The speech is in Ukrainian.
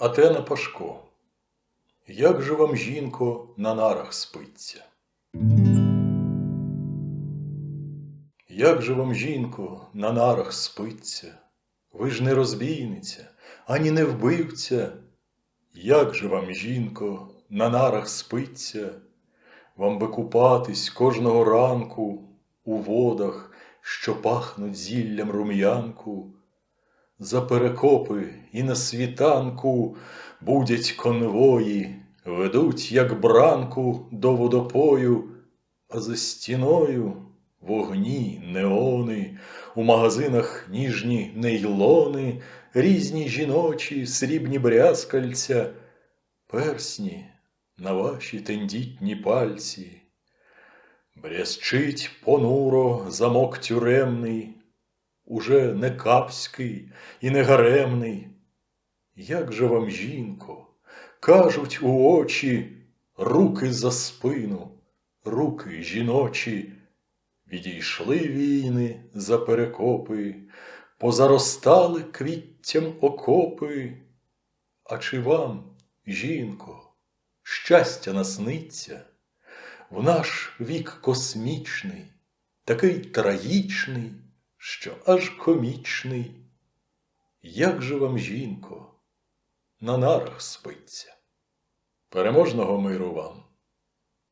Атена Пашко. Як же вам, жінко, на нарах спиться? Як же вам, жінко, на нарах спиться? Ви ж не розбійниця, ані не вбивця. Як же вам, жінко, на нарах спиться? Вам би купатись кожного ранку у водах, що пахнуть зіллям рум'янку. За перекопи і на світанку будять конвої, ведуть, як бранку, до водопою, а за стіною вогні, неони, у магазинах ніжні нейлони, різні жіночі, срібні брязкальця, персні на ваші тендітні пальці. Брязчить понуро замок тюремний, уже не капський і не гаремний. Як же вам, жінко, кажуть у очі руки за спину, руки жіночі, відійшли війни за перекопи, позаростали квіттям окопи. А чи вам, жінко, щастя насниться? В наш вік космічний, такий трагічний, що аж комічний. Як же вам, жінко, на нарах спиться? Переможного миру вам!